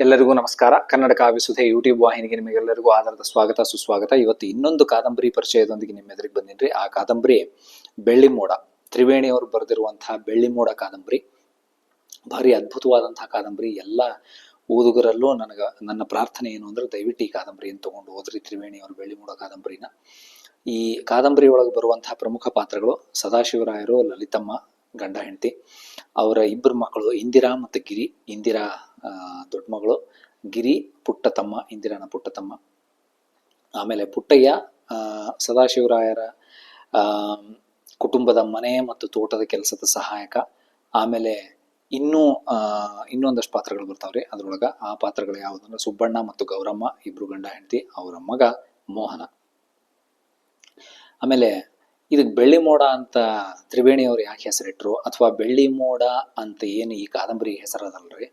ಎಲ್ಲರಿಗೂ ನಮಸ್ಕಾರ. ಕನ್ನಡ ಕಾವ್ಯಸುಧೆ ಯೂಟ್ಯೂಬ್ ವಾಹಿನಿಗೆ ನಿಮಗೆಲ್ಲರಿಗೂ ಆಧಾರದ ಸ್ವಾಗತ, ಸುಸ್ವಾಗತ. ಇವತ್ತು ಇನ್ನೊಂದು ಕಾದಂಬರಿ ಪರಿಚಯದೊಂದಿಗೆ ನಿಮ್ಮ ಎದುರಿಗೆ ಬಂದಿನ್ರಿ. ಆ ಕಾದಂಬರಿ ಬೆಳ್ಳಿ ಮೋಡ ತ್ರಿವೇಣಿ ಅವರು ಬರೆದಿರುವಂತಹ ಬೆಳ್ಳಿ ಮೋಡ ಕಾದಂಬರಿ. ಭಾರಿ ಅದ್ಭುತವಾದಂತಹ ಕಾದಂಬರಿ. ಎಲ್ಲ ಓದುಗರಲ್ಲೂ ನನಗ, ನನ್ನ ಪ್ರಾರ್ಥನೆ ಏನು ಅಂದ್ರೆ ದಯವಿಟ್ಟು ಈ ಕಾದಂಬರಿಯನ್ನು ತಗೊಂಡು ಹೋದ್ರಿ ತ್ರಿವೇಣಿ ಅವರು ಬೆಳ್ಳಿ ಮೋಡ ಕಾದಂಬರಿನ. ಈ ಕಾದಂಬರಿ ಒಳಗೆ ಬರುವಂತಹ ಪ್ರಮುಖ ಪಾತ್ರಗಳು ಸದಾಶಿವರಾಯರು, ಲಲಿತಮ್ಮ ಗಂಡ ಹೆಂಡತಿ, ಅವರ ಇಬ್ಬರು ಮಕ್ಕಳು ಇಂದಿರಾ ಮತ್ತು ಗಿರಿ. ಇಂದಿರಾ ದೊಡ್ಡ ಮಗಳು. ಗಿರಿ ಪುಟ್ಟ ತಮ್ಮ, ಇಂದಿರಾನ ಪುಟ್ಟತಮ್ಮ ಆಮೇಲೆ ಪುಟ್ಟಯ್ಯ ಸದಾಶಿವರಾಯರ ಕುಟುಂಬದ ಮನೆ ಮತ್ತು ತೋಟದ ಕೆಲಸದ ಸಹಾಯಕ. ಆಮೇಲೆ ಇನ್ನೂ ಇನ್ನೊಂದಷ್ಟು ಪಾತ್ರಗಳು ಬರ್ತಾವ್ರಿ ಅದ್ರೊಳಗ. ಆ ಪಾತ್ರಗಳು ಯಾವುದಂದ್ರೆ ಸುಬ್ಬಣ್ಣ ಮತ್ತು ಗೌರಮ್ಮ, ಇಬ್ರು ಗಂಡ ಹೆಂಡತಿ, ಅವರ ಮಗ ಮೋಹನ. ಆಮೇಲೆ ಇದಕ್ಕೆ ಬೆಳ್ಳಿ ಮೋಡ ಅಂತ ತ್ರಿವೇಣಿಯವರು ಯಾಕೆ ಹೆಸರಿಟ್ರು? ಅಥವಾ ಬೆಳ್ಳಿ ಮೋಡ ಅಂತ ಏನು ಈ ಕಾದಂಬರಿ ಹೆಸರದಲ್ರಿ?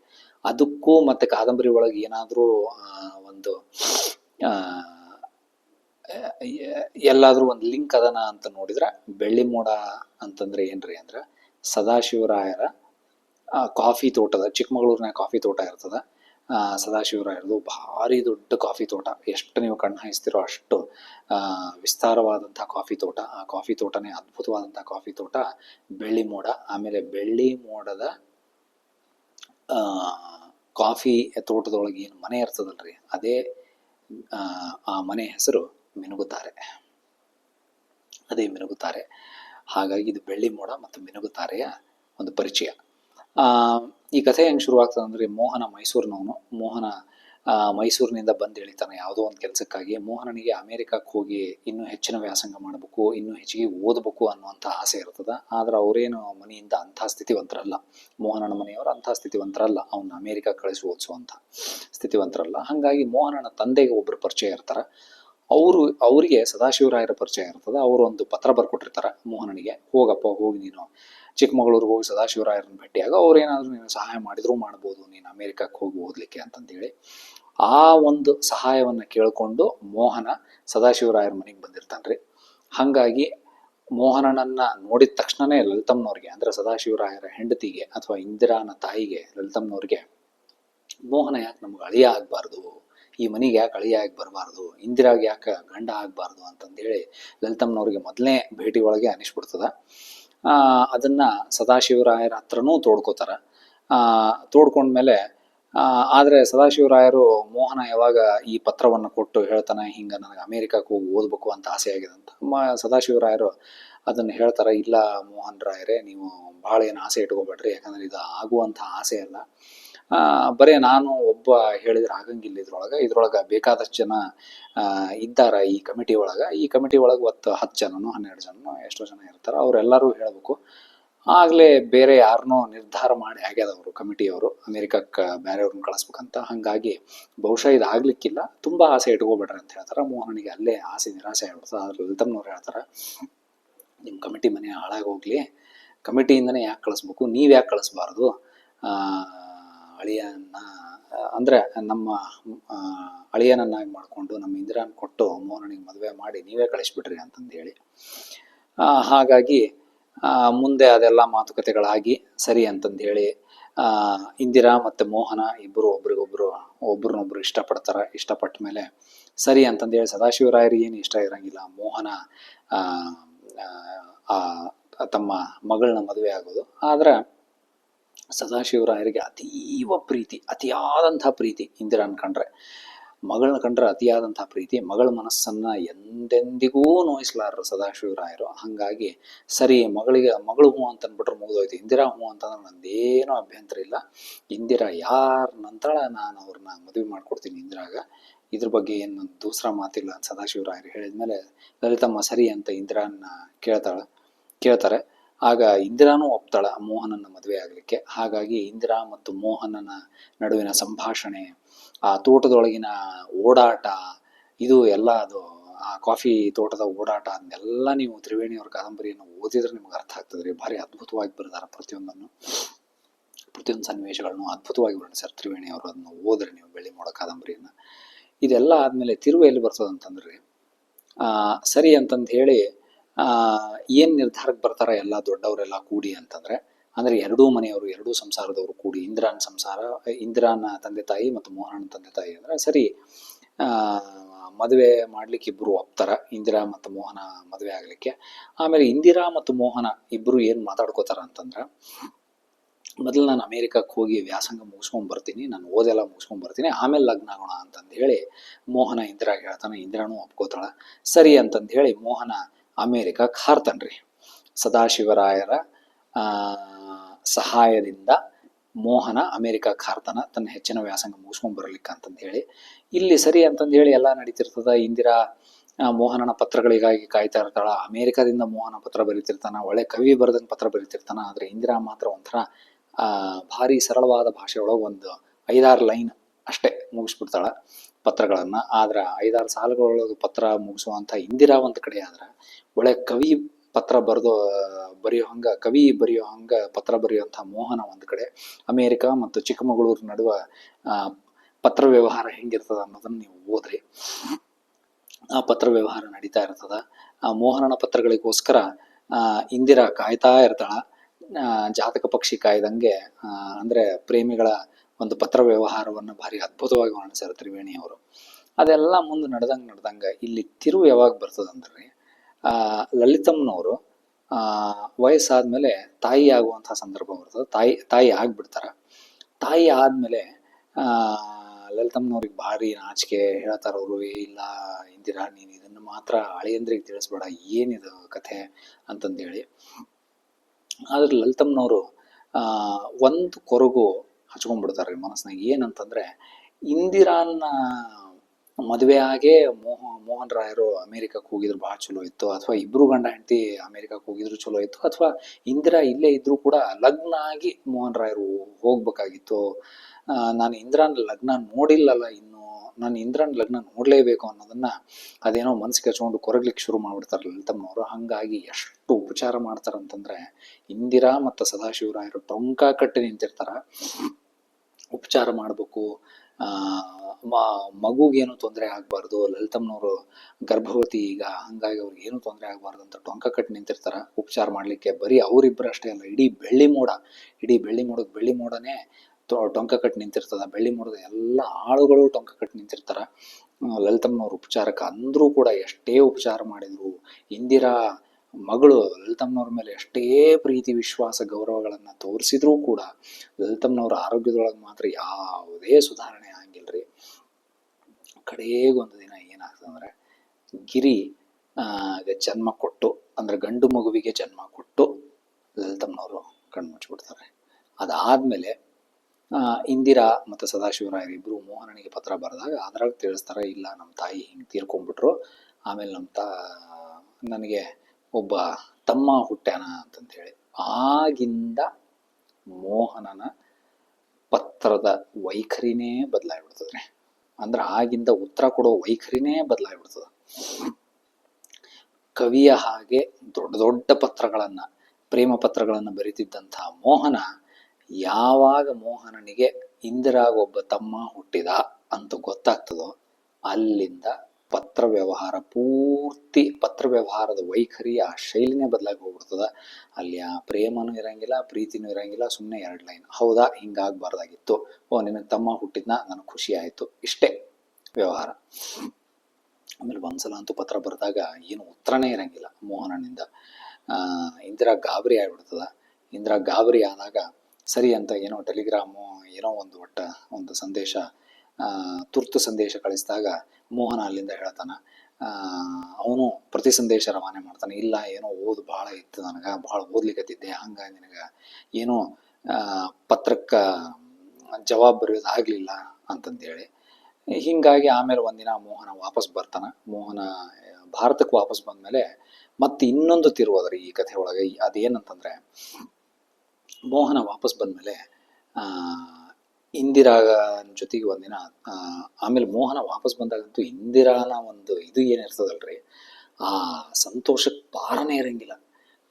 ಅದಕ್ಕೂ ಮತ್ತೆ ಕಾದಂಬರಿ ಒಳಗೆ ಏನಾದರೂ ಒಂದು ಎಲ್ಲಾದರೂ ಒಂದು ಲಿಂಕ್ ಅದನ ಅಂತ ನೋಡಿದ್ರೆ, ಬೆಳ್ಳಿ ಮೋಡ ಅಂತಂದ್ರೆ ಏನ್ರಿ ಅಂದ್ರೆ ಸದಾಶಿವರಾಯರ ಕಾಫಿ ತೋಟದ, ಚಿಕ್ಕಮಗಳೂರಿನ ಕಾಫಿ ತೋಟ ಇರ್ತದ. ಸದಾಶಿವರಾಯರದು ಭಾರಿ ದೊಡ್ಡ ಕಾಫಿ ತೋಟ. ಎಷ್ಟು ನೀವು ಕಣ್ಣು ಹಾಯಿಸ್ತಿರೋ ಅಷ್ಟು ವಿಸ್ತಾರವಾದಂಥ ಕಾಫಿ ತೋಟ. ಆ ಕಾಫಿ ತೋಟನೇ ಅದ್ಭುತವಾದಂಥ ಕಾಫಿ ತೋಟ. ಬೆಳ್ಳಿ ಮೋಡ ಆಮೇಲೆ ಬೆಳ್ಳಿ ಮೋಡದ ಕಾಫಿ ತೋಟದೊಳಗೆ ಏನು ಮನೆ ಇರ್ತದಲ್ರಿ ಅದೇ ಆ, ಮನೆ ಹೆಸರು ಮಿನುಗುತ್ತಾರೆ. ಅದೇ ಮಿನುಗುತ್ತಾರೆ. ಹಾಗಾಗಿ ಇದು ಬೆಳ್ಳಿ ಮೋಡ ಮತ್ತು ಮಿನುಗುತ್ತಾರೆಯ ಒಂದು ಪರಿಚಯ. ಈ ಕಥೆ ಹೆಂಗ್ ಶುರುವಾಗ್ತದೆ ಅಂದ್ರೆ ಮೋಹನ ಮೈಸೂರಿನವನು. ಮೋಹನ ಮೈಸೂರಿನಿಂದ ಬಂದು ಇಳಿತಾನೆ ಯಾವುದೋ ಒಂದು ಕೆಲಸಕ್ಕಾಗಿ. ಮೋಹನನಿಗೆ ಅಮೇರಿಕಕ್ಕೆ ಹೋಗಿ ಇನ್ನೂ ಹೆಚ್ಚಿನ ವ್ಯಾಸಂಗ ಮಾಡಬೇಕು, ಇನ್ನೂ ಹೆಚ್ಚಿಗೆ ಓದಬೇಕು ಅನ್ನುವಂಥ ಆಸೆ ಇರ್ತದೆ. ಆದ್ರೆ ಅವರೇನು ಮನೆಯಿಂದ ಅಂಥ ಸ್ಥಿತಿವಂತರಲ್ಲ. ಮೋಹನನ ಮನೆಯವರು ಅಂಥ ಸ್ಥಿತಿವಂತರಲ್ಲ. ಅವನ್ನ ಅಮೆರಿಕ ಕಳಿಸಿ ಓದಿಸುವಂಥ ಸ್ಥಿತಿವಂತರಲ್ಲ. ಹಾಗಾಗಿ ಮೋಹನನ ತಂದೆಗೆ ಒಬ್ಬರು ಪರಿಚಯ ಇರ್ತಾರ. ಅವರು, ಅವರಿಗೆ ಸದಾಶಿವರಾಯರ ಪರಿಚಯ ಇರ್ತದೆ. ಅವರು ಒಂದು ಪತ್ರ ಬರ್ಕೊಟ್ಟಿರ್ತಾರೆ ಮೋಹನನಿಗೆ. ಹೋಗಪ್ಪ, ಹೋಗಿ ನೀನು ಚಿಕ್ಕಮಗಳೂರಿಗೆ ಹೋಗಿ ಸದಾಶಿವರಾಯರನ್ನ ಭೇಟಿಯಾಗ ಅವ್ರು ಏನಾದರೂ ನೀನು ಸಹಾಯ ಮಾಡಿದ್ರು ಮಾಡ್ಬೋದು, ನೀನು ಅಮೇರಿಕಕ್ಕೆ ಹೋಗಿ ಓದ್ಲಿಕ್ಕೆ ಅಂತಂದೇಳಿ ಆ ಒಂದು ಸಹಾಯವನ್ನ ಕೇಳ್ಕೊಂಡು ಮೋಹನ ಸದಾಶಿವರಾಯರ ಮನೆಗೆ ಬಂದಿರ್ತಾನ್ರಿ. ಹಾಗಾಗಿ ಮೋಹನನನ್ನ ನೋಡಿದ ತಕ್ಷಣನೇ ಲಲಿತಮ್ಮನವ್ರಿಗೆ, ಅಂದ್ರೆ ಸದಾಶಿವರಾಯರ ಹೆಂಡತಿಗೆ ಅಥವಾ ಇಂದಿರಾನ ತಾಯಿಗೆ ಲಲಿತಮ್ಮನವ್ರಿಗೆ, ಮೋಹನ ಯಾಕೆ ನಮ್ಗೆ ಅಳಿಯ ಆಗಬಾರ್ದು? ಈ ಮನೆಗೆ ಯಾಕೆ ಅಳಿಯ ಆಗಿ ಬರಬಾರ್ದು? ಇಂದಿರಾಗೆ ಯಾಕೆ ಗಂಡ ಆಗಬಾರ್ದು ಅಂತಂದೇಳಿ ಲಲಿತಮ್ಮನವ್ರಿಗೆ ಮೊದಲನೇ ಭೇಟಿ ಒಳಗೆ ಅನಿಸ್ಬಿಡ್ತದ. ಅದನ್ನ ಸದಾಶಿವರಾಯರ ಹತ್ರನೂ ತೋಡ್ಕೋತಾರ. ತೋಡ್ಕೊಂಡ್ಮೇಲೆ ಆದ್ರೆ ಸದಾಶಿವರಾಯರು ಮೋಹನ ಯಾವಾಗ ಈ ಪತ್ರವನ್ನು ಕೊಟ್ಟು ಹೇಳ್ತಾನೆ, ಹಿಂಗ ನನಗೆ ಅಮೇರಿಕಾಕ್ಕೆ ಹೋಗಿ ಓದ್ಬೇಕು ಅಂತ ಆಸೆ ಆಗಿದೆ ಅಂತ. ಸದಾಶಿವರಾಯರು ಅದನ್ನು ಹೇಳ್ತಾರೆ, ಇಲ್ಲ ಮೋಹನ್ ರಾಯರೇ, ನೀವು ಭಾಳ ಏನು ಆಸೆ ಇಟ್ಕೋಬೇಡ್ರಿ, ಯಾಕಂದ್ರೆ ಇದು ಆಗುವಂಥ ಆಸೆ ಅಲ್ಲ. ಬರೇ ನಾನು ಒಬ್ಬ ಹೇಳಿದ್ರೆ ಆಗಂಗಿಲ್ಲ ಇದ್ರೊಳಗೆ. ಇದ್ರೊಳಗೆ ಬೇಕಾದಷ್ಟು ಜನ ಇದ್ದಾರ ಈ ಕಮಿಟಿ ಒಳಗೆ. ಈ ಕಮಿಟಿ ಒಳಗೆ ಒತ್ತು ಹತ್ತು ಜನನೋ, ಹನ್ನೆರಡು ಜನನೋ, ಎಷ್ಟೋ ಜನ ಇರ್ತಾರೆ. ಅವರೆಲ್ಲರೂ ಹೇಳಬೇಕು. ಆಗ್ಲೇ ಬೇರೆ ಯಾರನ್ನೋ ನಿರ್ಧಾರ ಮಾಡಿ ಆಗ್ಯದ ಅವರು, ಕಮಿಟಿಯವರು. ಅಮೆರಿಕಕ್ಕೆ ಬೇರೆಯವ್ರನ್ನ ಕಳಿಸ್ಬೇಕಂತ. ಹಾಗಾಗಿ ಬಹುಶಃ ಇದು ಆಗ್ಲಿಕ್ಕಿಲ್ಲ. ತುಂಬಾ ಆಸೆ ಇಟ್ಕೋಬೇಡ್ರಿ ಅಂತ ಹೇಳ್ತಾರೆ. ಮೋಹನಿಗೆ ಅಲ್ಲೇ ಆಸೆ, ನಿರಾಸೆ ಆಗ್ಬಿಡ್ತದೆ. ಆದ್ರೆ ಲಲಿತಮ್ನವ್ರು ಹೇಳ್ತಾರೆ ನಿಮ್ಮ ಕಮಿಟಿ ಮನೆ ಹಾಳಾಗಿ ಹೋಗ್ಲಿ. ಕಮಿಟಿಯಿಂದನೇ ಯಾಕೆ ಕಳಿಸ್ಬೇಕು? ನೀವು ಯಾಕೆ ಕಳಿಸ್ಬಾರ್ದು ಅಳಿಯನ್ನ, ಅಂದರೆ ನಮ್ಮ ಅಳಿಯನನ್ನಾಗಿ ಮಾಡಿಕೊಂಡು ನಮ್ಮ ಇಂದಿರಾನ್ ಕೊಟ್ಟು ಮೋಹನಿಗೆ ಮದುವೆ ಮಾಡಿ ನೀವೇ ಕಳಿಸ್ಬಿಟ್ರಿ ಅಂತಂದು ಹೇಳಿ ಹಾಗಾಗಿ ಮುಂದೆ ಅದೆಲ್ಲ ಮಾತುಕತೆಗಳಾಗಿ ಸರಿ ಅಂತಂದು ಹೇಳಿ ಇಂದಿರಾ ಮತ್ತು ಮೋಹನ ಇಬ್ಬರು ಒಬ್ರಿಗೊಬ್ರು, ಒಬ್ರನ್ನೊಬ್ರು ಇಷ್ಟಪಡ್ತಾರೆ, ಇಷ್ಟಪಟ್ಟ ಮೇಲೆ ಸರಿ ಅಂತಂದು ಹೇಳಿ ಸದಾಶಿವರಾಯರಿಗೆ ಏನು ಇಷ್ಟ ಇರಂಗಿಲ್ಲ. ಮೋಹನ ತಮ್ಮ ಮಗಳನ್ನ ಮದುವೆ ಆಗೋದು. ಆದ್ರೆ ಸದಾಶಿವರಾಯರಿಗೆ ಅತೀವ ಪ್ರೀತಿ ಅತಿಯಾದಂಥ ಪ್ರೀತಿ ಇಂದಿರಾನ್ ಕಂಡ್ರೆ. ಮಗಳನ್ನ ಕಂಡ್ರೆ ಅತಿಯಾದಂಥ ಪ್ರೀತಿ, ಮಗಳ ಮನಸ್ಸನ್ನು ಎಂದೆಂದಿಗೂ ನೋಯಿಸ್ಲಾರರು ಸದಾಶಿವರಾಯರು. ಹಾಗಾಗಿ ಸರಿ, ಮಗಳಿಗೆ, ಮಗಳು ಹೂ ಅಂತನ್ಬಿಟ್ರೆ ಮುಗಿದೋಯ್ತು, ಇಂದಿರಾ ಹೂ ಅಂತಂದ್ರೆ ನಂದೇನೂ ಅಭ್ಯಂತರ ಇಲ್ಲ. ಇಂದಿರಾ ಯಾರ ನಂತರ ನಾನು ಅವ್ರನ್ನ ಮದುವೆ ಮಾಡ್ಕೊಡ್ತೀನಿ ಇಂದಿರಾಗ. ಇದ್ರ ಬಗ್ಗೆ ಏನು ದೂಸರ ಮಾತಿಲ್ಲ ಅಂತ ಸದಾಶಿವರಾಯರು ಹೇಳಿದ್ಮೇಲೆ, ಲಲಿತಮ್ಮ ಸರಿ ಅಂತ ಇಂದಿರಾನ್ನ ಕೇಳ್ತಾಳೆ, ಕೇಳ್ತಾರೆ. ಆಗ ಇಂದಿರಾನೂ ಒಪ್ತಾಳ ಮೋಹನನ ಮದುವೆ ಆಗಲಿಕ್ಕೆ. ಹಾಗಾಗಿ ಇಂದಿರಾ ಮತ್ತು ಮೋಹನನ ನಡುವಿನ ಸಂಭಾಷಣೆ, ಆ ತೋಟದೊಳಗಿನ ಓಡಾಟ, ಇದು ಎಲ್ಲ ಅದು, ಆ ಕಾಫಿ ತೋಟದ ಓಡಾಟ, ಅದನ್ನೆಲ್ಲ ನೀವು ತ್ರಿವೇಣಿಯವ್ರ ಕಾದಂಬರಿಯನ್ನು ಓದಿದ್ರೆ ನಿಮ್ಗೆ ಅರ್ಥ ಆಗ್ತದೆ ರೀ. ಭಾರಿ ಅದ್ಭುತವಾಗಿ ಬರೆದಾರ ಪ್ರತಿಯೊಂದನ್ನು. ಪ್ರತಿಯೊಂದು ಸನ್ನಿವೇಶಗಳನ್ನು ಅದ್ಭುತವಾಗಿ ತ್ರಿವೇಣಿ ಅವರು ಅದನ್ನು ಓದ್ರಿ ನೀವು ಬೆಳ್ಳಿ ಮೋಡ ಕಾದಂಬರಿಯನ್ನ. ಇದೆಲ್ಲ ಆದಮೇಲೆ ತಿರುವು ಎಲ್ಲಿ ಆ, ಸರಿ ಅಂತಂದು ಹೇಳಿ ಏನ್ ನಿರ್ಧಾರಕ್ಕೆ ಬರ್ತಾರ ಎಲ್ಲ ದೊಡ್ಡವರೆಲ್ಲ ಕೂಡಿ ಅಂತಂದ್ರೆ, ಅಂದರೆ ಎರಡೂ ಮನೆಯವರು, ಎರಡೂ ಸಂಸಾರದವರು ಕೂಡಿ, ಇಂದಿರಾನ್ ಸಂಸಾರ, ಇಂದಿರಾನ ತಂದೆ ತಾಯಿ ಮತ್ತು ಮೋಹನನ ತಂದೆ ತಾಯಿ ಅಂದ್ರೆ ಸರಿ ಮದುವೆ ಮಾಡ್ಲಿಕ್ಕೆ ಇಬ್ರು ಒಪ್ತಾರ, ಇಂದಿರಾ ಮತ್ತು ಮೋಹನ ಮದುವೆ ಆಗ್ಲಿಕ್ಕೆ. ಆಮೇಲೆ ಇಂದಿರಾ ಮತ್ತು ಮೋಹನ ಇಬ್ರು ಏನ್ ಮಾತಾಡ್ಕೋತಾರ ಅಂತಂದ್ರೆ, ಮೊದಲು ನಾನು ಅಮೇರಿಕಕ್ಕೆ ಹೋಗಿ ವ್ಯಾಸಂಗ ಮುಗಿಸ್ಕೊಂಡ್ ಬರ್ತೀನಿ, ನಾನು ಓದೆಲ್ಲ ಮುಗಿಸ್ಕೊಂಡ್ ಬರ್ತೀನಿ, ಆಮೇಲೆ ಲಗ್ನ ಆಗೋಣ ಅಂತಂದು ಹೇಳಿ ಮೋಹನ ಇಂದಿರಾ ಹೇಳ್ತಾನೆ, ಇಂದಿರಾನು ಒಪ್ಕೋತಾಳ. ಸರಿ ಅಂತಂದು ಹೇಳಿ ಮೋಹನ ಅಮೇರಿಕಕ್ಕೆ ಹಾರ್ತನ್ರಿ ಸದಾಶಿವರಾಯರ ಸಹಾಯದಿಂದ ಮೋಹನ ಅಮೇರಿಕ ಖಾರ್ತನ ತನ್ನ ಹೆಚ್ಚಿನ ವ್ಯಾಸಂಗ ಮುಗಿಸ್ಕೊಂಡ್ ಬರಲಿಕ್ಕೆ ಅಂತಂದು ಹೇಳಿ. ಇಲ್ಲಿ ಸರಿ ಅಂತಂದು ಹೇಳಿ ಎಲ್ಲ ನಡೀತಿರ್ತದ. ಇಂದಿರಾ ಮೋಹನನ ಪತ್ರಗಳಿಗಾಗಿ ಕಾಯ್ತಾ ಇರ್ತಾಳ. ಅಮೇರಿಕಾದಿಂದ ಮೋಹನ ಪತ್ರ ಬರೀತಿರ್ತಾನ. ಒಳ್ಳೆ ಕವಿ ಬರೆದಂಗೆ ಪತ್ರ ಬರೀತಿರ್ತಾನ. ಆದ್ರೆ ಇಂದಿರಾ ಮಾತ್ರ ಒಂಥರ ಭಾರಿ ಸರಳವಾದ ಭಾಷೆ ಒಳಗೆ ಒಂದು ಐದಾರು ಲೈನ್ ಅಷ್ಟೇ ಮುಗಿಸ್ಬಿಡ್ತಾಳ. ಪತ್ರಗಳನ್ನ, ಆದ್ರ ಐದಾರು ಸಾಲುಗಳೊಳಗೆ ಪತ್ರ ಮುಗಿಸುವಂಥ ಇಂದಿರಾ ಒಂದ್ ಕಡೆ ಆದ್ರ, ಒಳ್ಳೆ ಕವಿ ಪತ್ರ ಬರೆದು, ಬರೆಯೋ ಹಂಗ, ಕವಿ ಬರೆಯೋ ಹಂಗ ಪತ್ರ ಬರೆಯುವಂಥ ಮೋಹನ ಒಂದ್ ಕಡೆ, ಅಮೇರಿಕಾ ಮತ್ತು ಚಿಕ್ಕಮಗಳೂರು ನಡುವ ಪತ್ರ ವ್ಯವಹಾರ ಹೆಂಗಿರ್ತದ ಅನ್ನೋದನ್ನ ನೀವು ಓದ್ರಿ. ಆ ಪತ್ರ ವ್ಯವಹಾರ ನಡೀತಾ ಇರ್ತದ. ಆ ಮೋಹನನ ಪತ್ರಗಳಿಗೋಸ್ಕರ ಇಂದಿರಾ ಕಾಯ್ತಾ ಇರ್ತಾಳ. ಜಾತಕ ಪಕ್ಷಿ ಕಾಯ್ದಂಗೆ ಅಂದ್ರೆ ಪ್ರೇಮಿಗಳ ಒಂದು ಪತ್ರ ವ್ಯವಹಾರವನ್ನ ಭಾರಿ ಅದ್ಭುತವಾಗಿ ವರ್ಣಿಸ್ಯಾರ ತ್ರಿವೇಣಿ ಅವರು. ಅದೆಲ್ಲ ಮುಂದೆ ನಡೆದಂಗೆ ನಡೆದಂಗೆ ಇಲ್ಲಿ ತಿರುವು ಯಾವಾಗ ಬರ್ತದಂದ್ರೆ, ಆ, ಲಲಿತಮ್ಮನವರು, ಆ, ವಯಸ್ಸಾದ್ಮೇಲೆ ತಾಯಿ ಆಗುವಂತಹ ಸಂದರ್ಭ ಬರ್ತದೆ. ತಾಯಿ ತಾಯಿ ಆಗ್ಬಿಡ್ತಾರ. ತಾಯಿ ಆದ್ಮೇಲೆ ಲಲಿತಮ್ಮನವ್ರಿಗೆ ಭಾರಿ ನಾಚಿಕೆ ಹೇಳ್ತಾರ ಅವರು ಇಲ್ಲ ಇಂದಿರಾ, ನೀನ್ ಇದನ್ನ ಮಾತ್ರ ಅಳಿಯಂದ್ರಿಗೆ ತಿಳಿಸ್ಬೇಡ, ಏನಿದು ಕಥೆ? ಅಂತಂದೇಳಿ. ಆದ್ರೆ ಲಲಿತಮ್ಮನವರು ಒಂದು ಕೊರಗು ಹಚ್ಕೊಂಡ್ಬಿಡ್ತಾರ್ರಿ ಮನಸ್ಸಿನಾಗ. ಏನಂತಂದ್ರೆ ಇಂದಿರಾನ್ನ ಮದುವೆ ಆಗೇ ಮೋಹ, ಮೋಹನ್ ರಾಯರು ಅಮೇರಿಕಕ್ಕೆ ಹೋಗಿದ್ರು ಭಾಳ ಚಲೋ ಇತ್ತು. ಅಥವಾ ಇಬ್ರು ಗಂಡ ಹೆಂಡತಿ ಅಮೇರಿಕಕ್ಕೆ ಹೋಗಿದ್ರು ಚಲೋ ಇತ್ತು. ಅಥವಾ ಇಂದಿರಾ ಇಲ್ಲೇ ಇದ್ರು ಕೂಡ ಲಗ್ನ ಆಗಿ ಮೋಹನ್ ರಾಯರು ಹೋಗ್ಬೇಕಾಗಿತ್ತು. ನಾನು ಇಂದಿರಾನ್ ಲಗ್ನ ನೋಡಿಲ್ಲಲ್ಲ ಇನ್ನು. ನಾನು ಇಂದಿರಾನ್ ಲಗ್ನ ನೋಡಲೇಬೇಕು ಅನ್ನೋದನ್ನ ಅದೇನೋ ಮನಸ್ಸಿಗೆ ಹಚ್ಕೊಂಡು ಕೊರಗ್ಲಿಕ್ಕೆ ಶುರು ಮಾಡ್ಬಿಡ್ತಾರೆ ಲಲಿತಮ್ಮನವರು. ಹಂಗಾಗಿ ಎಷ್ಟು ಉಪಚಾರ ಮಾಡ್ತಾರಂತಂದ್ರೆ ಇಂದಿರಾ ಮತ್ತು ಸದಾಶಿವರಾಯರು ಟೊಂಕ ಕಟ್ಟಿ ನಿಂತಿರ್ತಾರ. ಉಪಚಾರ ಮಾಡಬೇಕು. ಮಗುಗೇನು ತೊಂದರೆ ಆಗಬಾರ್ದು, ಲಲಿತಮ್ಮನವರು ಗರ್ಭವತಿ ಈಗ ಹಂಗಾಗಿ ಅವ್ರಿಗೆ ಏನು ತೊಂದರೆ ಆಗಬಾರ್ದು ಅಂತ ಟೊಂಕ ಕಟ್ಟಿ ನಿಂತಿರ್ತಾರೆ, ಉಪಚಾರ ಮಾಡಲಿಕ್ಕೆ. ಬರೀ ಅವರಿಬ್ಬರು ಅಷ್ಟೇ ಅಲ್ಲ, ಇಡೀ ಬೆಳ್ಳಿ ಮೋಡ, ಇಡೀ ಬೆಳ್ಳಿ ಮೋಡಕ್ಕೆ ಬೆಳ್ಳಿ ಮೋಡನೇ ಟೊಂಕ ಕಟ್ಟಿ ನಿಂತಿರ್ತದ. ಬೆಳ್ಳಿ ಮೋಡದ ಎಲ್ಲ ಆಳುಗಳು ಟೊಂಕ ಕಟ್ಟಿ ನಿಂತಿರ್ತಾರ. ಲಲಿತಮ್ಮನವ್ರ ಉಪಚಾರಕ್ಕೆ ಅಂದ್ರೂ ಕೂಡ ಎಷ್ಟೇ ಉಪಚಾರ ಮಾಡಿದ್ರು, ಇಂದಿರಾ ಮಗಳು ಲಲಿತಮ್ಮನವ್ರ ಮೇಲೆ ಎಷ್ಟೇ ಪ್ರೀತಿ, ವಿಶ್ವಾಸ, ಗೌರವಗಳನ್ನು ತೋರಿಸಿದ್ರೂ ಕೂಡ ಲಲಿತಮ್ಮನವ್ರ ಆರೋಗ್ಯದೊಳಗೆ ಮಾತ್ರ ಯಾವುದೇ ಸುಧಾರಣೆ ಆಗಿಲ್ರಿ. ಕಡೆಗೊಂದು ದಿನ ಏನಾಗ್ತದಂದ್ರೆ ಗಿರಿ ಜನ್ಮ ಕೊಟ್ಟು, ಅಂದ್ರೆ ಗಂಡು ಮಗುವಿಗೆ ಜನ್ಮ ಕೊಟ್ಟು ಲಲಿತಮ್ಮನವರು ಕಣ್ಮುಚ್ಚಿಬಿಡ್ತಾರೆ ಅದಾದ್ಮೇಲೆ ಇಂದಿರಾ ಮತ್ತು ಸದಾಶಿವರಾಯರು ಇಬ್ಬರು ಮೋಹನನಿಗೆ ಪತ್ರ ಬರೆದಾಗ ಅದ್ರಾಗ ತಿಳಿಸ್ತಾರೆ, ಇಲ್ಲ ನಮ್ಮ ತಾಯಿ ಹಿಂಗೆ ತೀರ್ಕೊಂಡ್ಬಿಟ್ರು, ಆಮೇಲೆ ನಮ್ಮ ತಾ, ನನಗೆ ಒಬ್ಬ ತಮ್ಮ ಹುಟ್ಟ್ಯಾನ ಹೇಳಿ ಆಗಿಂದ ಮೋಹನನ ಪತ್ರದ ವೈಖರಿನೇ ಬದಲಾಗ್ಬಿಡ್ತದ್ರಿ. ಅಂದ್ರೆ ಆಗಿಂದ ಉತ್ತರ ಕೊಡೋ ವೈಖರಿನೇ ಬದಲಾಗ್ಬಿಡ್ತದ. ಕವಿಯ ಹಾಗೆ ದೊಡ್ಡ ದೊಡ್ಡ ಪತ್ರಗಳನ್ನ, ಪ್ರೇಮ ಪತ್ರಗಳನ್ನ ಬರೀತಿದ್ದಂತಹ ಮೋಹನ ಯಾವಾಗ ಮೋಹನನಿಗೆ ಇಂದಿರಾಗ ಒಬ್ಬ ತಮ್ಮ ಹುಟ್ಟಿದ ಅಂತ ಗೊತ್ತಾಗ್ತದೋ ಅಲ್ಲಿಂದ ಪತ್ರ ವ್ಯವಹಾರ ಪೂರ್ತಿ ಪತ್ರ ವ್ಯವಹಾರದ ವೈಖರಿ ಆ ಶೈಲಿನೇ ಬದಲಾಗಿ ಹೋಗ್ಬಿಡ್ತದ. ಅಲ್ಲಿ ಆ ಪ್ರೇಮನೂ ಇರಂಗಿಲ್ಲ, ಪ್ರೀತಿನೂ ಇರಂಗಿಲ್ಲ ಸುಮ್ಮನೆ ಎರಡು ಲೈನ್. ಹೌದಾ? ಹಿಂಗಾಗ್ಬಾರ್ದಾಗಿತ್ತು. ಓ ನಿನಗೆ ತಮ್ಮ ಹುಟ್ಟಿದ್ನ, ನನಗೆ ಖುಷಿ ಆಯಿತು. ಇಷ್ಟೇ ವ್ಯವಹಾರ. ಆಮೇಲೆ ಒಂದ್ಸಲ ಅಂತೂ ಪತ್ರ ಬರೆದಾಗ ಏನು ಉತ್ತರನೇ ಇರಂಗಿಲ್ಲ ಮೋಹನನಿಂದ. ಇಂದಿರಾ ಗಾಬರಿ ಆಗ್ಬಿಡ್ತದ. ಇಂದಿರಾ ಗಾಬರಿ ಆದಾಗ ಸರಿ ಅಂತ ಏನೋ ಟೆಲಿಗ್ರಾಮು, ಏನೋ ಒಂದು ಒಟ್ಟ, ಒಂದು ಸಂದೇಶ ತುರ್ತು ಸಂದೇಶ ಕಳಿಸಿದಾಗ ಮೋಹನ ಅಲ್ಲಿಂದ ಹೇಳ್ತಾನೆ ಅವನು ಪ್ರತಿ ಸಂದೇಶ ರವಾನೆ ಮಾಡ್ತಾನೆ, ಇಲ್ಲ, ಏನೋ ಓದು ಭಾಳ ಇತ್ತು ನನಗೆ, ಭಾಳ ಓದ್ಲಿಕ್ಕತ್ತಿದ್ದೆ ಹಂಗಾಗಿ ನಿನಗ, ಏನೋ ಪತ್ರಕ್ಕೆ ಜವಾಬ್ ಬರೆಯೋದು ಆಗಲಿಲ್ಲ ಅಂತಂದೇಳಿ. ಹಿಂಗಾಗಿ ಆಮೇಲೆ ಒಂದಿನ ಮೋಹನ ವಾಪಸ್ ಬರ್ತಾನೆ, ಮೋಹನ ಭಾರತಕ್ಕೆ ವಾಪಸ್ ಬಂದಮೇಲೆ ಮತ್ತೆ ಇನ್ನೊಂದು ತಿರುವದ್ರಿ ಈ ಕಥೆ ಒಳಗೆ, ಅದೇನಂತಂದ್ರೆ ಮೋಹನ ವಾಪಸ್ ಬಂದಮೇಲೆ ಇಂದಿರಾ ಜೊತೆಗೆ ಒಂದಿನ ಆಮೇಲೆ ಮೋಹನ ವಾಪಸ್ ಬಂದಾಗಂತೂ ಇಂದಿರಾನ ಒಂದು ಇದು ಏನಿರ್ತದಲ್ರಿ, ಆ ಸಂತೋಷಕ್ಕೆ ಪಾರನೇ ಇರಂಗಿಲ್ಲ.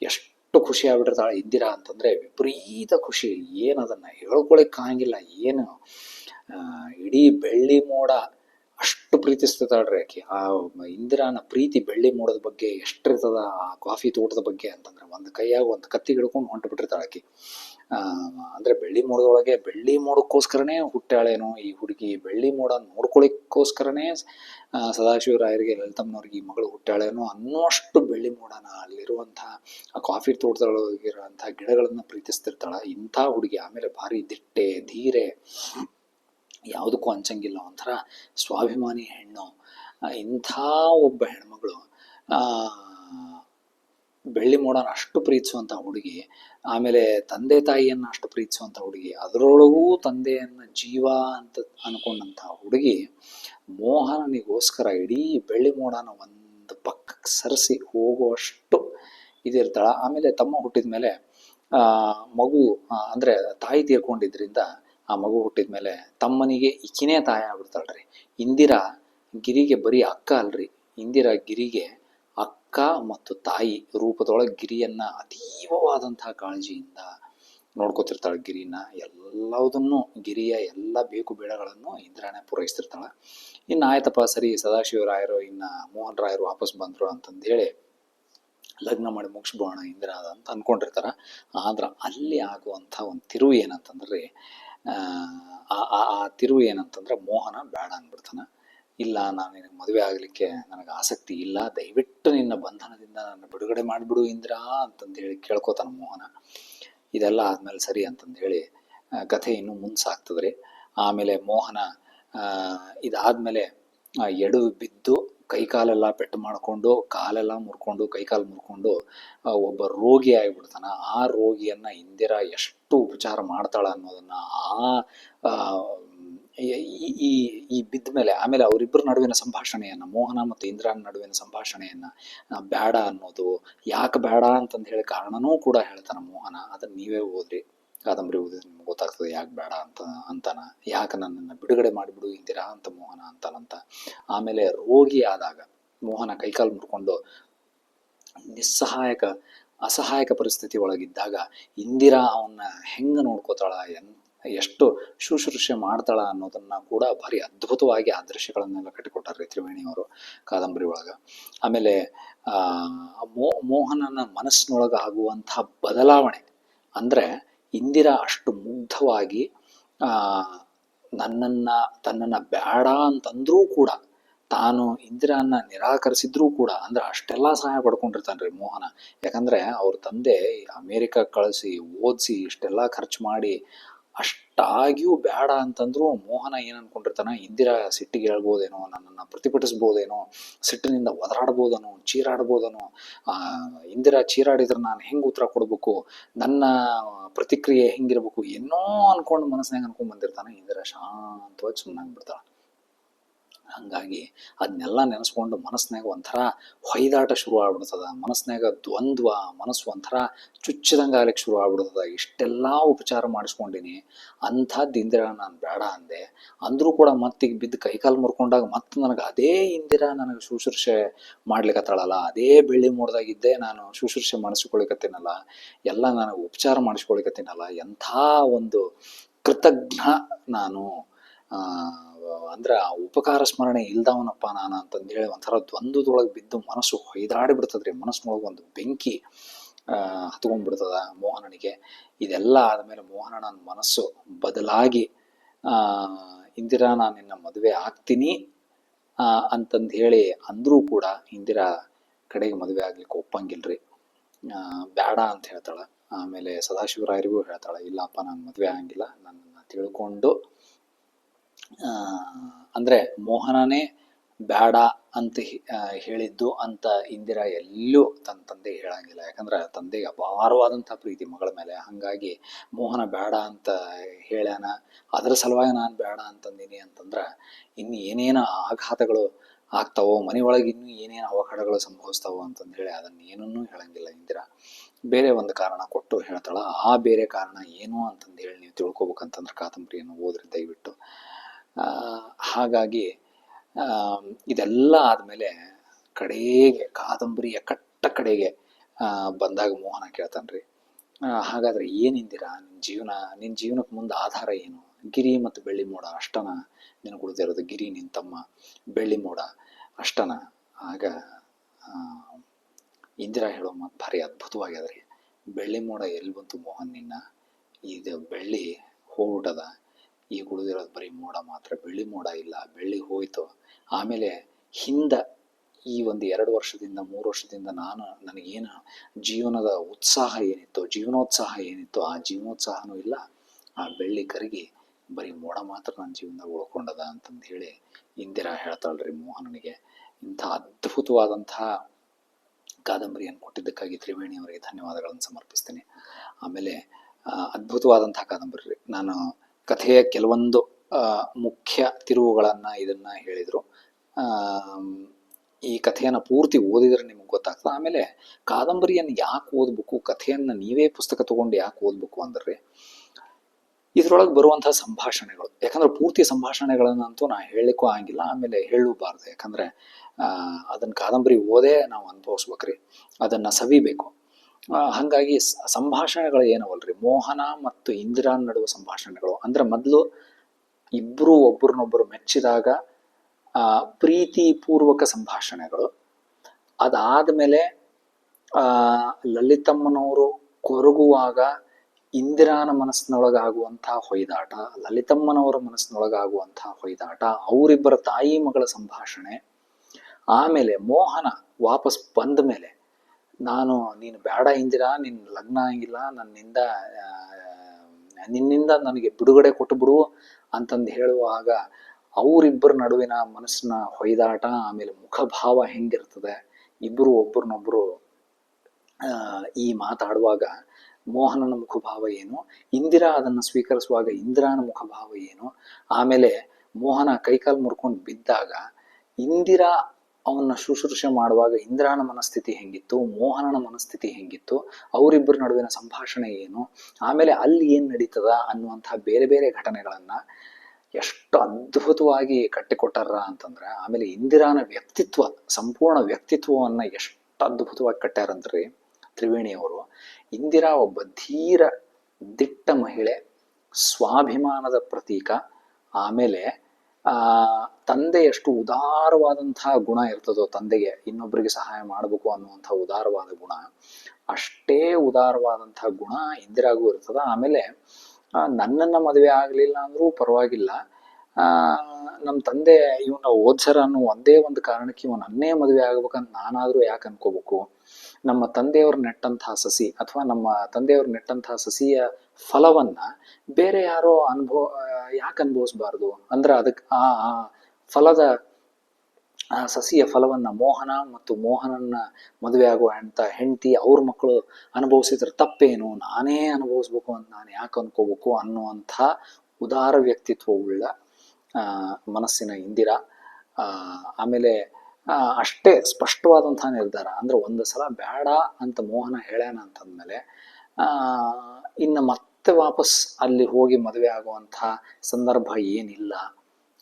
ಎಷ್ಟು ಖುಷಿ ಆಗ್ಬಿಟ್ಟಿರ್ತಾಳೆ ಇಂದಿರಾ ಅಂತಂದ್ರೆ ವಿಪರೀತ ಖುಷಿ. ಏನದನ್ನ ಹೇಳ್ಕೊಳಕ್ ಆಗಂಗಿಲ್ಲ, ಏನು ಇಡೀ ಬೆಳ್ಳಿ ಮೋಡ ಅಷ್ಟು ಪ್ರೀತಿಸ್ತಿದ್ದಾಳ್ರಿ ಆಕಿ. ಆ ಇಂದಿರಾನ ಪ್ರೀತಿ ಬೆಳ್ಳಿ ಮೋಡದ ಬಗ್ಗೆ ಎಷ್ಟಿರ್ತದ ಆ ಕಾಫಿ ತೋಟದ ಬಗ್ಗೆ ಅಂತಂದ್ರೆ ಒಂದು ಕೈಯಾಗ ಒಂದು ಕತ್ತಿ ಹಿಡ್ಕೊಂಡು ಹೊಂಟು ಬಿಟ್ಟಿರ್ತಾಳೆ ಆಕಿ. ಆ, ಅಂದ್ರೆ ಬೆಳ್ಳಿ ಮೋಡದೊಳಗೆ ಬೆಳ್ಳಿ ಮೋಡಕ್ಕೋಸ್ಕರನೇ ಹುಟ್ಟಾಳೇನೋ ಈ ಹುಡುಗಿ. ಬೆಳ್ಳಿ ಮೋಡ ನೋಡ್ಕೊಳಿಕ್ಕೋಸ್ಕರನೇ ಸದಾಶಿವರಾಯರಿಗೆ ಲಲಿತಮ್ಮನವ್ರಿಗೆ ಈ ಮಗಳು ಹುಟ್ಟಾಳೇನೋ ಅನ್ನೋಷ್ಟು ಬೆಳ್ಳಿ ಮೋಡನ ಅಲ್ಲಿರುವಂತಹ ಆ ಕಾಫಿ ತೋಟದೊಳಗಿರುವಂತಹ ಗಿಡಗಳನ್ನ ಪ್ರೀತಿಸ್ತಿರ್ತಾಳ. ಇಂಥ ಹುಡುಗಿ ಆಮೇಲೆ ಭಾರಿ ದಿಟ್ಟೆ ಧೀರೆ ಯಾವುದಕ್ಕೂ ಹಂಚಂಗಿಲ್ಲ ಒಂಥರ ಸ್ವಾಭಿಮಾನಿ ಹೆಣ್ಣು. ಇಂಥ ಒಬ್ಬ ಹೆಣ್ಮಗಳು ಬೆಳ್ಳಿ ಮೋಡನ ಅಷ್ಟು ಪ್ರೀತಿಸುವಂಥ ಹುಡುಗಿ, ಆಮೇಲೆ ತಂದೆ ತಾಯಿಯನ್ನ ಅಷ್ಟು ಪ್ರೀತಿಸುವಂಥ ಹುಡುಗಿ, ಅದರೊಳಗೂ ತಂದೆಯನ್ನ ಜೀವ ಅಂತ ಅನ್ಕೊಂಡಂಥ ಹುಡುಗಿ, ಮೋಹನನಿಗೋಸ್ಕರ ಇಡೀ ಬೆಳ್ಳಿ ಮೋಡನ ಒಂದು ಪಕ್ಕಕ್ಕೆ ಸರಿಸಿ ಹೋಗುವಷ್ಟು ಇದಿರ್ತಾಳೆ. ಆಮೇಲೆ ತಮ್ಮ ಹುಟ್ಟಿದ ಮೇಲೆ ಮಗು ಅಂದ್ರೆ ತಾಯಿ ತೀರ್ಕೊಂಡಿದ್ರಿಂದ ಆ ಮಗು ಹುಟ್ಟಿದ ಮೇಲೆ ತಮ್ಮನಿಗೆ ಇಕಿನೇ ತಾಯಿ ಆಗ್ಬಿಡ್ತಾಳ್ರಿ. ಇಂದಿರಾ ಗಿರಿಗೆ ಬರೀ ಅಕ್ಕ ಅಲ್ರಿ. ಇಂದಿರಾ ಗಿರಿಗೆ ಅಕ್ಕ ಮತ್ತು ತಾಯಿ ರೂಪದೊಳಗೆ ಗಿರಿಯನ್ನ ಅತೀವವಾದಂತಹ ಕಾಳಜಿಯಿಂದ ನೋಡ್ಕೋತಿರ್ತಾಳೆ ಗಿರಿನ. ಎಲ್ಲದನ್ನು ಗಿರಿಯ ಎಲ್ಲ ಬೇಕು ಬೇಡಗಳನ್ನು ಇಂದಿರಾನೇ ಪೂರೈಸ್ತಿರ್ತಾಳೆ. ಇನ್ನು ಆಯ್ತಪ್ಪ, ಸರಿ ಸದಾಶಿವರಾಯರು ಇನ್ನು ಮೋಹನ್ ರಾಯರು ವಾಪಸ್ ಬಂದರು ಅಂತಂದು ಹೇಳಿ ಲಗ್ನ ಮಾಡಿ ಮುಗಿಸ್ಬೋಣ ಇಂದಿರಾದ ಅಂತ ಅಂದ್ಕೊಂಡಿರ್ತಾರೆ ಆದ್ರೆ ಅಲ್ಲಿ ಆಗುವಂಥ ಒಂದು ತಿರುವು ಏನಂತಂದ್ರೆ ಆ, ಆ- ತಿರುವು ಏನಂತಂದ್ರೆ ಮೋಹನ ಬೇಡ ಅಂದ್ಬಿಡ್ತಾನೆ. ಇಲ್ಲ, ನಾನು ನಿನಗೆ ಮದುವೆ ಆಗಲಿಕ್ಕೆ ನನಗೆ ಆಸಕ್ತಿ ಇಲ್ಲ, ದಯವಿಟ್ಟು ನಿನ್ನ ಬಂಧನದಿಂದ ನನ್ನ ಬಿಡುಗಡೆ ಮಾಡಿಬಿಡು ಇಂದ್ರ ಅಂತಂದು ಹೇಳಿ ಕೇಳ್ಕೊತಾನೆ ಮೋಹನ. ಇದೆಲ್ಲ ಆದ್ಮೇಲೆ ಸರಿ ಅಂತಂದು ಹೇಳಿ ಕಥೆ ಇನ್ನೂ ಮುಂದೆ ಆಮೇಲೆ ಮೋಹನ ಇದಾದ್ಮೇಲೆ ಎಡು ಬಿದ್ದು ಕೈಕಾಲೆಲ್ಲ ಪೆಟ್ಟು ಮಾಡಿಕೊಂಡು, ಕಾಲೆಲ್ಲ ಮುರ್ಕೊಂಡು, ಕೈಕಾಲು ಮುರ್ಕೊಂಡು ಒಬ್ಬ ರೋಗಿ ಆಗಿಬಿಡ್ತಾನ. ಆ ರೋಗಿಯನ್ನ ಇಂದಿರಾ ಎಷ್ಟು ಉಪಚಾರ ಮಾಡ್ತಾಳ ಅನ್ನೋದನ್ನ ಆ ಈ- ಈ- ಬಿದ್ದ ಮೇಲೆ, ಆಮೇಲೆ ಅವರಿಬ್ಬರ ನಡುವಿನ ಸಂಭಾಷಣೆಯನ್ನ, ಮೋಹನ ಮತ್ತು ಇಂದ್ರಾನ ನಡುವಿನ ಸಂಭಾಷಣೆಯನ್ನ ಬೇಡ ಅನ್ನೋದು, ಯಾಕೆ ಬೇಡ ಅಂತಂದು ಹೇಳಿ ಕಾರಣನೂ ಕೂಡ ಹೇಳ್ತಾನ ಮೋಹನ. ಅದನ್ನ ನೀವೇ ಓದ್ರಿ. ಕಾದಂಬರಿ ಓದಿದ್ರೆ ನಿಮ್ಗೆ ಗೊತ್ತಾಗ್ತದೆ, ಯಾಕೆ ಬೇಡ ಅಂತ, ಅಂತಾನ. ಯಾಕೆ ನನ್ನನ್ನು ಬಿಡುಗಡೆ ಮಾಡಿಬಿಡು, ಇಂದಿರಾ ಅಂತ ಮೋಹನ ಅಂತಾನಂತ. ಆಮೇಲೆ ರೋಗಿ ಆದಾಗ ಮೋಹನ ಕೈಕಾಲು ಮುಟ್ಕೊಂಡು ನಿಸ್ಸಹಾಯಕ, ಅಸಹಾಯಕ ಪರಿಸ್ಥಿತಿ ಒಳಗಿದ್ದಾಗ ಇಂದಿರಾ ಅವನ್ನ ಹೆಂಗ ನೋಡ್ಕೋತಾಳ, ಎನ್, ಎಷ್ಟು ಶುಶ್ರೂಷೆ ಮಾಡ್ತಾಳ ಅನ್ನೋದನ್ನ ಕೂಡ ಭಾರಿ ಅದ್ಭುತವಾಗಿ ಆ ದೃಶ್ಯಗಳನ್ನೆಲ್ಲ ತ್ರಿವೇಣಿ ತ್ರಿವೇಣಿಯವರು ಕಾದಂಬರಿ ಒಳಗ. ಆಮೇಲೆ, ಆ ಮೋಹನನ ಮನಸ್ಸಿನೊಳಗ ಆಗುವಂತಹ ಬದಲಾವಣೆ ಅಂದ್ರೆ ಇಂದಿರಾ ಅಷ್ಟು ಮುಗ್ಧವಾಗಿ ನನ್ನನ್ನ, ತನ್ನನ್ನ ಬೇಡ ಅಂತಂದ್ರೂ ಕೂಡ, ತಾನು ಇಂದಿರಾನ್ನ ನಿರಾಕರಿಸಿದ್ರೂ ಕೂಡ, ಅಂದ್ರೆ ಅಷ್ಟೆಲ್ಲ ಸಹಾಯ ಪಡ್ಕೊಂಡಿರ್ತಾನ್ರಿ ಮೋಹನ. ಯಾಕಂದ್ರೆ ಅವ್ರ ತಂದೆ ಅಮೇರಿಕಾ ಕಳಿಸಿ, ಓದಿಸಿ, ಇಷ್ಟೆಲ್ಲ ಖರ್ಚು ಮಾಡಿ ಅಷ್ಟಾಗಿಯೂ ಬೇಡ ಅಂತಂದ್ರು ಮೋಹನ ಏನ್ ಅನ್ಕೊಂಡಿರ್ತಾನ? ಇಂದಿರಾ ಸಿಟ್ಟಿಗೆ ಹೇಳ್ಬೋದೇನೋ, ನನ್ನನ್ನ ಪ್ರತಿಭಟಿಸ್ಬೋದೇನೋ, ಸಿಟ್ಟಿನಿಂದ ಒದರಾಡ್ಬೋದನೋ, ಚೀರಾಡ್ಬೋದನೋ, ಆ, ಇಂದಿರಾ ಚೀರಾಡಿದ್ರೆ ನಾನು ಹೆಂಗ್ ಉತ್ತರ ಕೊಡ್ಬೇಕು? ನನ್ನ ಪ್ರತಿಕ್ರಿಯೆ ಹೆಂಗಿರ್ಬೇಕು? ಏನೋ ಅನ್ಕೊಂಡು ಮನಸ್ಸಿನಾಗ ಅನ್ಕೊಂಡ್ ಬಂದಿರ್ತಾನೆ. ಇಂದಿರಾ ಶಾಂತವಾಗಿ ಸುಮ್ಮನಾಗ್ಬಿಡ್ತಾಳ ಹಂಗಾಗಿ ಅದನ್ನೆಲ್ಲ ನೆನೆಸ್ಕೊಂಡು ಮನಸ್ಸಿನಾಗ ಒಂಥರ ಹೊಯ್ದಾಟ ಶುರು ಆಗ್ಬಿಡ್ತದ. ಮನಸ್ಸಿನಾಗ ದ್ವಂದ್ವ, ಮನಸ್ಸು ಒಂಥರ ಚುಚ್ಚಿದಂಗೆ ಆಗ್ಲಿಕ್ಕೆ ಶುರು ಆಗ್ಬಿಡ್ತದ. ಇಷ್ಟೆಲ್ಲ ಉಪಚಾರ ಮಾಡಿಸ್ಕೊಂಡಿನಿ. ಅಂಥದ್ದು ಇಂದಿರಾ ನಾನು ಬೇಡ ಅಂದೆ. ಅಂದರೂ ಕೂಡ ಮತ್ತೀಗ ಬಿದ್ದು ಕೈಕಾಲು ಮುರ್ಕೊಂಡಾಗ ಮತ್ತೆ ನನಗೆ ಅದೇ ಇಂದಿರಾ ನನಗೆ ಶುಶ್ರೂಷೆ ಮಾಡ್ಲಿಕ್ಕತ್ತಾಳಲ್ಲ ಅದೇ ಬೆಳ್ಳಿ ಮೂಡ್ದಾಗಿದ್ದೆ ನಾನು ಶುಶ್ರೂಷೆ ಮಾಡಿಸ್ಕೊಳಿಕತ್ತೀನಲ್ಲ ಎಲ್ಲ ನನಗೆ ಉಪಚಾರ ಮಾಡಿಸ್ಕೊಳಿಕತ್ತೀನಲ್ಲ ಎಂಥ ಒಂದು ಕೃತಜ್ಞ ನಾನು. ಅಂದ್ರ ಉಪಕಾರ ಸ್ಮರಣೆ ಇಲ್ದವನಪ್ಪ ನಾನು ಅಂತಂದು ಹೇಳಿ ಒಂಥರ ದ್ವಂದ್ವದೊಳಗೆ ಬಿದ್ದು ಮನಸ್ಸು ಹೊಯ್ದಾಡಿ ಬಿಡ್ತದ್ರಿ. ಮನಸ್ಸಿನೊಳಗೆ ಒಂದು ಬೆಂಕಿ ಹತ್ಕೊಂಡ್ಬಿಡ್ತದ ಮೋಹನನಿಗೆ. ಇದೆಲ್ಲ ಆದಮೇಲೆ ಮೋಹನನ ಮನಸ್ಸು ಬದಲಾಗಿ ಇಂದಿರಾ ನಾನು ನಿನ್ನ ಮದುವೆ ಆಗ್ತೀನಿ ಅಂತಂದು ಹೇಳಿ ಅಂದ್ರೂ ಕೂಡ ಇಂದಿರಾ ಕಡೆಗೆ ಮದುವೆ ಆಗ್ಲಿಕ್ಕೆ ಒಪ್ಪಂಗಿಲ್ರಿ. ಬೇಡ ಅಂತ ಹೇಳ್ತಾಳ. ಆಮೇಲೆ ಸದಾಶಿವರಾಯರಿಗೂ ಹೇಳ್ತಾಳ, ಇಲ್ಲಪ್ಪ ನಾನು ಮದುವೆ ಆಗಂಗಿಲ್ಲ, ನನ್ನನ್ನು ತಿಳ್ಕೊಂಡು ಅಂದ್ರೆ ಮೋಹನನೇ ಬೇಡ ಅಂತ ಹೇಳಿದ್ದು ಅಂತ ಇಂದಿರಾ ಎಲ್ಲೂ ತನ್ನ ತಂದೆ ಹೇಳಂಗಿಲ್ಲ. ಯಾಕಂದ್ರೆ ತಂದೆಗೆ ಅಪಾರವಾದಂಥ ಪ್ರೀತಿ ಮಗಳ ಮೇಲೆ. ಹಂಗಾಗಿ ಮೋಹನ ಬೇಡ ಅಂತ ಹೇಳ್ಯಾನ. ಅದರ ಸಲುವಾಗಿ ನಾನು ಬೇಡ ಅಂತಂದೀನಿ ಅಂತಂದ್ರೆ ಇನ್ನು ಏನೇನು ಆಘಾತಗಳು ಆಗ್ತಾವೋ, ಮನೆಯೊಳಗೆ ಇನ್ನೂ ಏನೇನು ಅವಘಡಗಳು ಸಂಭವಿಸ್ತಾವೋ ಅಂತಂದು ಹೇಳಿ ಅದನ್ನ ಏನನ್ನೂ ಹೇಳಂಗಿಲ್ಲ ಇಂದಿರಾ. ಬೇರೆ ಒಂದು ಕಾರಣ ಕೊಟ್ಟು ಹೇಳ್ತಾಳ. ಆ ಬೇರೆ ಕಾರಣ ಏನು ಅಂತಂದು ಹೇಳಿ ನೀವು ತಿಳ್ಕೊಬೇಕಂತಂದ್ರೆ ಕಾದಂಬರಿಯನ್ನು ಓದ್ರಿ ದಯವಿಟ್ಟು. ಹಾಗಾಗಿ ಇದೆಲ್ಲ ಆದಮೇಲೆ ಕಡೆಗೆ, ಕಾದಂಬರಿಯ ಕಟ್ಟ ಕಡೆಗೆ ಬಂದಾಗ ಮೋಹನ ಕೇಳ್ತಾನ್ರಿ ರೀ. ಹಾಗಾದ್ರೆ ಏನಿಂದಿರಾ ನಿನ್ನ ಜೀವನ ನಿನ್ನ ಜೀವನಕ್ಕೆ ಮುಂದೆ ಆಧಾರ ಏನು? ಗಿರಿ ಮತ್ತು ಬೆಳ್ಳಿ ಮೋಡ ಅಷ್ಟನ ನೆನಗುಳಿದಿರೋದು ಗಿರಿ ನಿನ್ ತಮ್ಮ, ಬೆಳ್ಳಿ ಮೋಡ ಅಷ್ಟನ. ಆಗ ಇಂದಿರಾ ಹೇಳೋ ಮಾತು ಭಾರಿ ಅದ್ಭುತವಾಗ್ಯದ್ರಿ ಬೆಳ್ಳಿ ಮೋಡ ಎಲ್ಲಿ ಬಂತು ಮೋಹನ್ ನಿನ್ನ? ಇದು ಬೆಳ್ಳಿ ಹೋಗ್ಬಿಟ್ಟದ ಈಗ ಉಳಿದಿರೋದು ಬರೀ ಮೋಡ ಮಾತ್ರ, ಬೆಳ್ಳಿ ಮೋಡ ಇಲ್ಲ, ಬೆಳ್ಳಿ ಹೋಯ್ತು. ಆಮೇಲೆ ಹಿಂದ ಈ ಒಂದು ಎರಡು ವರ್ಷದಿಂದ, ಮೂರು ವರ್ಷದಿಂದ ನಾನು, ನನಗೇನು ಜೀವನದ ಉತ್ಸಾಹ ಏನಿತ್ತು, ಜೀವನೋತ್ಸಾಹ ಏನಿತ್ತು, ಆ ಜೀವನೋತ್ಸಾಹನೂ ಇಲ್ಲ. ಆ ಬೆಳ್ಳಿ ಕರಗಿ ಬರೀ ಮೋಡ ಮಾತ್ರ ನನ್ನ ಜೀವನದಾಗ ಉಳ್ಕೊಂಡದ ಅಂತಂದು ಹೇಳಿ ಇಂದಿರಾ ಹೇಳ್ತಾಳ್ರಿ ಮೋಹನನಿಗೆ ಇಂಥ ಅದ್ಭುತವಾದಂತಹ ಕಾದಂಬರಿಯನ್ನು ಕೊಟ್ಟಿದ್ದಕ್ಕಾಗಿ ತ್ರಿವೇಣಿ ಅವರಿಗೆ ಧನ್ಯವಾದಗಳನ್ನು ಸಮರ್ಪಿಸ್ತೀನಿ. ಆಮೇಲೆ ಅದ್ಭುತವಾದಂತಹ ಕಾದಂಬರಿ. ನಾನು ಕಥೆಯ ಕೆಲವೊಂದು ಮುಖ್ಯ ತಿರುವುಗಳನ್ನು ಇದನ್ನ ಹೇಳಿದರು. ಈ ಕಥೆಯನ್ನು ಪೂರ್ತಿ ಓದಿದರೆ ನಿಮಗೆ ಗೊತ್ತಾಗ್ತದೆ. ಆಮೇಲೆ ಕಾದಂಬರಿಯನ್ನು ಯಾಕೆ ಓದಬೇಕು, ಕಥೆಯನ್ನು ನೀವೇ ಪುಸ್ತಕ ತಗೊಂಡು ಯಾಕೆ ಓದಬೇಕು ಅಂದ್ರೆ, ಇದರೊಳಗೆ ಬರುವಂತಹ ಸಂಭಾಷಣೆಗಳು. ಯಾಕಂದ್ರೆ ಪೂರ್ತಿ ಸಂಭಾಷಣೆಗಳನ್ನಂತೂ ನಾ ಹೇಳಲಿಕ್ಕೂ ಆಗಿಲ್ಲ, ಆಮೇಲೆ ಹೇಳಬಾರ್ದು. ಯಾಕಂದ್ರೆ ಅದನ್ನ ಕಾದಂಬರಿ ಓದೇ ನಾವು ಅನುಭವಿಸ್ಬೇಕ್ರಿ. ಅದನ್ನ ಸವಿಬೇಕು. ಹಂಗಾಗಿ ಸಂಭಾಷಣೆಗಳು ಏನವಲ್ರಿ? ಮೋಹನ ಮತ್ತು ಇಂದಿರಾ ನಡುವ ಸಂಭಾಷಣೆಗಳು. ಅಂದ್ರೆ ಮೊದಲು ಇಬ್ಬರು ಒಬ್ಬರನ್ನೊಬ್ಬರು ಮೆಚ್ಚಿದಾಗ ಆ, ಪ್ರೀತಿಪೂರ್ವಕ ಸಂಭಾಷಣೆಗಳು. ಅದಾದಮೇಲೆ ಲಲಿತಮ್ಮನವರು ಕೊರಗುವಾಗ ಇಂದಿರಾನ ಮನಸ್ಸಿನೊಳಗಾಗುವಂತಹ ಹೊಯ್ದಾಟ ಲಲಿತಮ್ಮನವರ ಮನಸ್ಸಿನೊಳಗಾಗುವಂತಹ ಹೊಯ್ದಾಟ ಅವರಿಬ್ಬರ ತಾಯಿ ಮಗಳ ಸಂಭಾಷಣೆ ಆಮೇಲೆ ಮೋಹನ ವಾಪಸ್ ಬಂದ ಮೇಲೆ ನಾನು, ನೀನು ಬೇಡ ಇಂದಿರಾ ನಿನ್ನ ಲಗ್ನ ಆಗಿಲ್ಲ, ನನ್ನಿಂದ ನಿನ್ನಿಂದ ನನಗೆ ಬಿಡುಗಡೆ ಕೊಟ್ಟು ಬಿಡು ಅಂತಂದು ಹೇಳುವಾಗ ಅವರಿಬ್ಬರ ನಡುವಿನ ಮನಸ್ಸಿನ ಹೊಯ್ದಾಟ, ಆಮೇಲೆ ಮುಖಭಾವ ಹೆಂಗಿರ್ತದೆ, ಇಬ್ಬರು ಒಬ್ಬರನ್ನೊಬ್ಬರು ಈ ಮಾತಾಡುವಾಗ ಮೋಹನನ ಮುಖಭಾವ ಏನು, ಇಂದಿರಾ ಅದನ್ನು ಸ್ವೀಕರಿಸುವಾಗ ಇಂದಿರಾನ ಮುಖಭಾವ ಏನು, ಆಮೇಲೆ ಮೋಹನ ಕೈಕಾಲು ಮುರ್ಕೊಂಡು ಬಿದ್ದಾಗ ಇಂದಿರಾ ಅವನ್ನ ಶುಶ್ರೂಷೆ ಮಾಡುವಾಗ ಇಂದಿರಾನ ಮನಸ್ಥಿತಿ ಹೆಂಗಿತ್ತು, ಮೋಹನನ ಮನಸ್ಥಿತಿ ಹೆಂಗಿತ್ತು, ಅವರಿಬ್ಬರ ನಡುವಿನ ಸಂಭಾಷಣೆ ಏನು, ಆಮೇಲೆ ಅಲ್ಲಿ ಏನು ನಡೀತದ ಅನ್ನುವಂತಹ ಬೇರೆ ಬೇರೆ ಘಟನೆಗಳನ್ನ ಎಷ್ಟು ಅದ್ಭುತವಾಗಿ ಕಟ್ಟಿಕೊಟ್ಟಾರ ಅಂತಂದ್ರೆ, ಆಮೇಲೆ ಇಂದಿರಾನ ವ್ಯಕ್ತಿತ್ವ, ಸಂಪೂರ್ಣ ವ್ಯಕ್ತಿತ್ವವನ್ನ ಎಷ್ಟು ಅದ್ಭುತವಾಗಿ ಕಟ್ಟಾರಂತ್ರಿ ತ್ರಿವೇಣಿಯವರು. ಇಂದಿರಾ ಒಬ್ಬ ಧೀರ, ದಿಟ್ಟ ಮಹಿಳೆ, ಸ್ವಾಭಿಮಾನದ ಪ್ರತೀಕ, ಆಮೇಲೆ ಆ ತಂದೆ ಎಷ್ಟು ಉದಾರವಾದಂತಹ ಗುಣ ಇರ್ತದೋ ತಂದೆಗೆ ಇನ್ನೊಬ್ಬರಿಗೆ ಸಹಾಯ ಮಾಡಬೇಕು ಅನ್ನುವಂಥ ಉದಾರವಾದ ಗುಣ, ಅಷ್ಟೇ ಉದಾರವಾದಂತಹ ಗುಣ ಇಂದಿರಾಗೂ ಇರ್ತದ. ಆಮೇಲೆ ನನ್ನನ್ನ ಮದುವೆ ಆಗಲಿಲ್ಲ ಅಂದ್ರೂ ಪರವಾಗಿಲ್ಲ. ನಮ್ಮ ತಂದೆ ಇವನ ಓದ್ಸರ ಅನ್ನೋ ಒಂದೇ ಒಂದು ಕಾರಣಕ್ಕೆ ಇವ ನನ್ನೇ ಮದುವೆ ಆಗ್ಬೇಕಂತ ನಾನಾದರೂ ಯಾಕೆ ಅನ್ಕೋಬೇಕು? ನಮ್ಮ ತಂದೆಯವರು ನೆಟ್ಟಂತಹ ಸಸಿ ಅಥವಾ ನಮ್ಮ ತಂದೆಯವರು ನೆಟ್ಟಂತಹ ಸಸಿಯ ಫಲವನ್ನ ಬೇರೆ ಯಾರೋ ಅನುಭವ ಯಾಕೆ ಅನುಭವಿಸ್ಬಾರ್ದು? ಅಂದ್ರೆ ಅದಕ್ಕೆ ಆ ಫಲದ, ಆ ಸಸಿಯ ಫಲವನ್ನ ಮೋಹನ ಮತ್ತು ಮೋಹನನ್ನ ಮದುವೆ ಆಗುವ ಅಂತ ಹೆಂಡತಿ ಅವ್ರ ಮಕ್ಕಳು ಅನುಭವಿಸಿದ್ರೆ ತಪ್ಪೇನು? ನಾನೇ ಅನುಭವಿಸ್ಬೇಕು ಅಂತ ನಾನು ಯಾಕೆ ಅನ್ಕೋಬೇಕು ಅನ್ನುವಂಥ ಉದಾರ ವ್ಯಕ್ತಿತ್ವವುಳ್ಳ ಮನಸ್ಸಿನ ಇಂದಿರಾ. ಆಮೇಲೆ ಅಷ್ಟೇ ಸ್ಪಷ್ಟವಾದಂತಹ ನಿರ್ಧಾರ. ಅಂದ್ರೆ ಒಂದು ಸಲ ಬೇಡ ಅಂತ ಮೋಹನ ಹೇಳ್ಯಾನ ಅಂತಂದ್ಮೇಲೆ ಇನ್ನು ಮತ್ತೆ ವಾಪಸ್ ಅಲ್ಲಿ ಹೋಗಿ ಮದುವೆ ಆಗುವಂತಹ ಸಂದರ್ಭ ಏನಿಲ್ಲ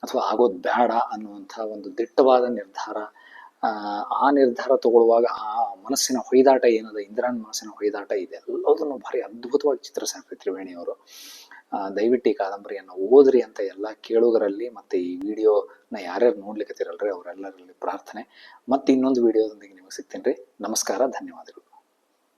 ಅಥವಾ ಆಗೋದು ಬೇಡ ಅನ್ನುವಂಥ ಒಂದು ದಿಟ್ಟವಾದ ನಿರ್ಧಾರ. ಆ, ನಿರ್ಧಾರ ತಗೊಳ್ಳುವಾಗ ಆ ಮನಸ್ಸಿನ ಹೊಯ್ದಾಟ ಏನದ ಇಂದಿರಾನ್ ಮನಸ್ಸಿನ ಹೊಯ್ದಾಟ ಇದೆ ಎಲ್ಲದನ್ನು ಭಾರಿ ಅದ್ಭುತವಾಗಿ ಚಿತ್ರಿಸ್ತಾರೆ ತ್ರಿವೇಣಿಯವರು ದಯವಿಟ್ಟು ಈ ಕಾದಂಬರಿಯನ್ನು ಓದ್ರಿ ಅಂತ ಎಲ್ಲ ಕೇಳುಗರಲ್ಲಿ ಮತ್ತೆ ಈ ವಿಡಿಯೋನ ಯಾರ್ಯಾರು ನೋಡ್ಲಿಕ್ಕೆ ಅವರೆಲ್ಲರಲ್ಲಿ ಪ್ರಾರ್ಥನೆ. ಮತ್ತೆ ಇನ್ನೊಂದು ವಿಡಿಯೋದೊಂದಿಗೆ ನಿಮಗೆ ಸಿಗ್ತೀನಿ ರೀ ನಮಸ್ಕಾರ, ಧನ್ಯವಾದಗಳು.